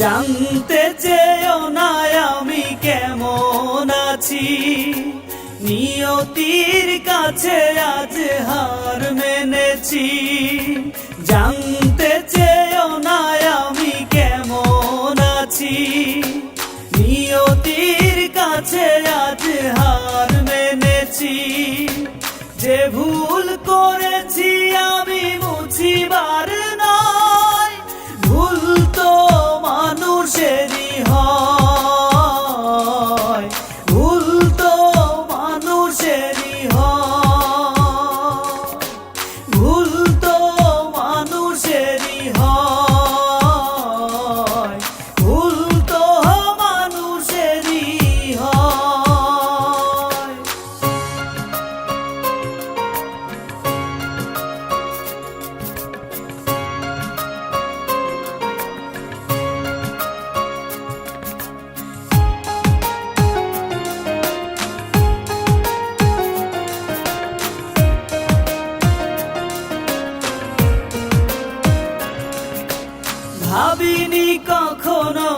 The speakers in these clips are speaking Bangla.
জানতে চেয়েও না আমি কেমন আছি। নিয়তির কাছে আজ হার মেনেছি। জানতে চেয়েও না আমি কেমন আছি। নিয়তির কাছে আজ হার মেনেছি। যে ভুল করেছি আমি মুছিবার ভাবিনি কখনো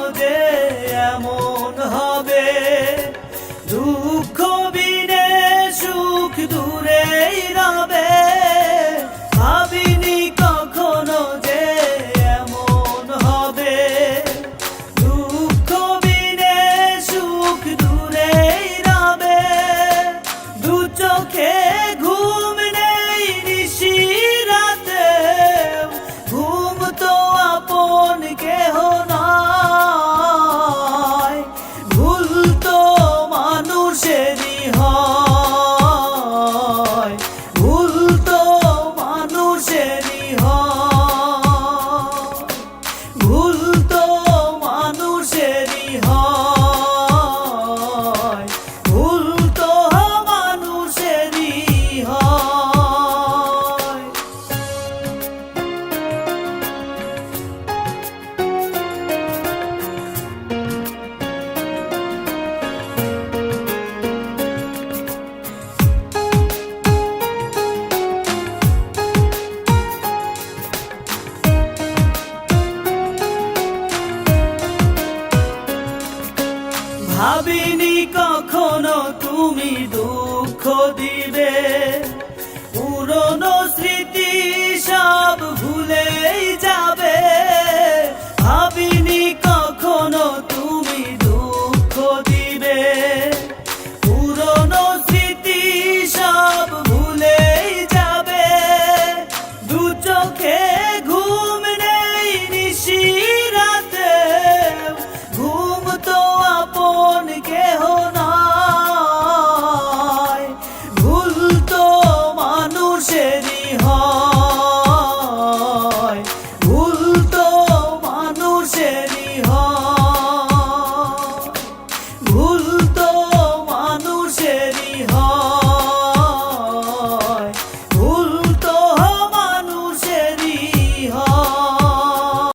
ভাবিনি কখনো তুমি দুঃখ দিবে।